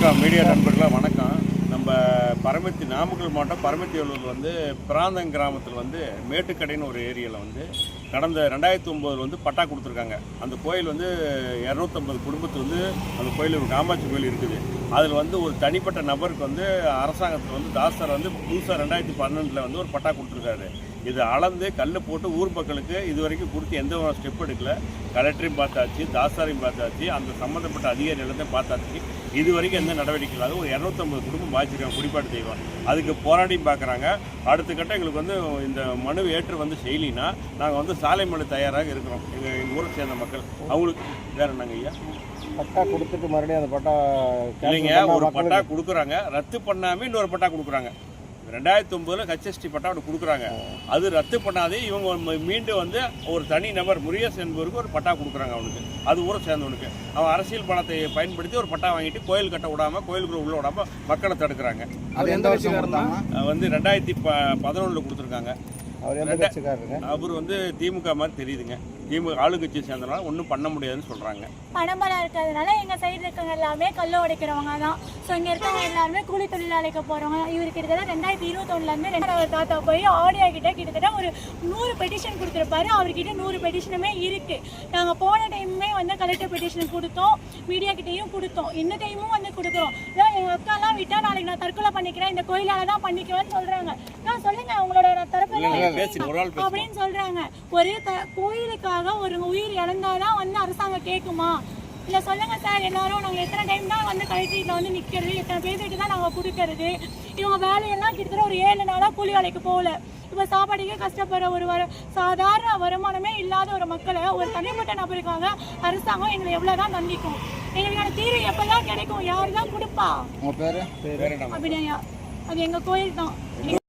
வணக்கம். மீடியா நண்பர்களாக வணக்கம். நம்ம பரமத்தி நாமக்கல் மாவட்டம் பரமத்தியூரில் வந்து பிராந்தம் கிராமத்தில் வந்து மேட்டுக்கடைன்னு ஒரு ஏரியாவில் வந்து கடந்த ரெண்டாயிரத்தி ஒம்போதில் வந்து பட்டா கொடுத்துருக்காங்க. அந்த கோயில் வந்து இரநூத்தம்பது குடும்பத்து வந்து அந்த கோயில் ஒரு காமாட்சி கோயில் இருக்குது. அதில் வந்து ஒரு தனிப்பட்ட நபருக்கு வந்து அரசாங்கத்தில் வந்து தாசர் வந்து புதுசாக ரெண்டாயிரத்தி பன்னெண்டில் வந்து ஒரு பட்டா கொடுத்துருக்காரு. இது அளந்து கல் போட்டு ஊர் மக்களுக்கு இது வரைக்கும் கொடுத்து எந்த ஒரு ஸ்டெப் எடுக்கல. கலெக்டரையும் பார்த்தாச்சு தாசாரையும் பார்த்தாச்சு அந்த சம்மந்தப்பட்ட அதிகாரி எல்லாத்தையும் பார்த்தாச்சு. இது வரைக்கும் எந்த நடவடிக்கை இல்லாத ஒரு இரநூத்தம்பது குடும்பம் பாதிச்சிருக்காங்க குடிப்பாட்டு தெய்வம். அதுக்கு போராடியும் பார்க்குறாங்க. அடுத்த கட்டம் எங்களுக்கு வந்து இந்த மனு ஏற்று வந்து செய்யலினா நாங்கள் வந்து சாலை மனு தயாராக இருக்கிறோம். எங்கள் எங்கள் ஊரை சேர்ந்த மக்கள். அவங்களுக்கு வேற என்னங்க ஐயா? பட்டா கொடுத்துட்டு மறுபடியும் அந்த பட்டா இல்லைங்க ஒரு பட்டா கொடுக்குறாங்க. ரத்து பண்ணாம இன்னொரு பட்டா கொடுக்குறாங்க. ரெண்டாயிரத்தி ஒன்பதுல ஹெச்எஸ்டி பட்டா ஒன்று கொடுக்குறாங்க. அது ரத்து பண்ணாதே இவங்க மீண்டும் வந்து ஒரு தனி நபர் முருகேசன் என்பவருக்கு ஒரு பட்டா கொடுக்குறாங்க அவனுக்கு. அது ஊரை சேர்ந்தவனுக்கு. அவன் அரசியல் பணத்தை பயன்படுத்தி ஒரு பட்டா வாங்கிட்டு கோயில் கட்ட விடாம கோயிலுக்குள்ள உள்ள விடாம மக்களை தடுக்கிறாங்க. அது எந்த அஹ் வந்து ரெண்டாயிரத்தி ப பதினொன்றில் கொடுத்துருக்காங்க. அவர் எந்த கட்சிக்காரருங்க அவர் வந்து திமுக மாதிரி தெரியுதுங்க. திமுக ஆளுங்கட்சியை சேர்ந்தனால ஒன்றும் பண்ண முடியாதுன்னு சொல்கிறாங்க பணமரம் இருக்கிறதுனால எங்கள் சைடு இருக்கவங்க எல்லாமே கல்ல உடைக்கிறவங்க தான் ஸோ இங்கே இருக்கவங்க எல்லாருமே கூலி தொழிலாளிக்கு போகிறவங்க இவர் கிட்டத்தட்ட ரெண்டாயிரத்தி இருபத்தொன்னுலேருந்து ரெண்டாவது தாத்தா போய் ஆடியோ கிட்ட கிட்டத்தட்ட ஒரு நூறு பெட்டிஷன் கொடுத்துருப்பாரு. அவர்கிட்ட நூறு பெட்டிஷனுமே இருக்குது நாங்கள் போன டைமுமே வந்து கலெக்டர் பெட்டிஷன் கொடுத்தோம். மீடியா கிட்டேயும் கொடுத்தோம். இந்த டைமும் வந்து கொடுக்குறோம். ஏன் எங்கள் அக்காலாம் விட்டா நாளைக்கு நான் தற்கொலை பண்ணிக்கிறேன். இந்த கோயிலால தான் பண்ணிக்குவேன்னு சொல்கிறாங்க நான் சொல்லுங்க உங்களோட தரப்பு அப்படின்னு சொல்றாங்க. ஒரு த- கோயிலுக்காக ஒரு உயிர் இழந்தாதான் வந்து அரசாங்கம் கேட்குமா இல்ல சொல்லுங்க சார். எல்லாரும் நாங்க எத்தனை டைம் தான் வந்து கலெக்டரேட்ல வந்து நிக்கிறது? எத்தனை பேர்கிட்ட தான் நாங்க கொடுக்கறது இவங்க வேலையெல்லாம் கிட்டத்தட்ட ஒரு ஏழு நாளா கூலி வேலைக்கு போகல. இப்ப சாப்பாடுக்கே கஷ்டப்படுற ஒரு வர சாதாரண வருமானமே இல்லாத ஒரு மக்களை ஒரு தனிப்பட்ட நபருக்காக அரசாங்கம் எங்களை எவ்வளவுதான் தண்டிக்கும். எங்களுக்கான தீர்வு எப்பதான் கிடைக்கும்? யார் தான் கொடுப்பா? அபிநயா. அது எங்க கோயில் தான்.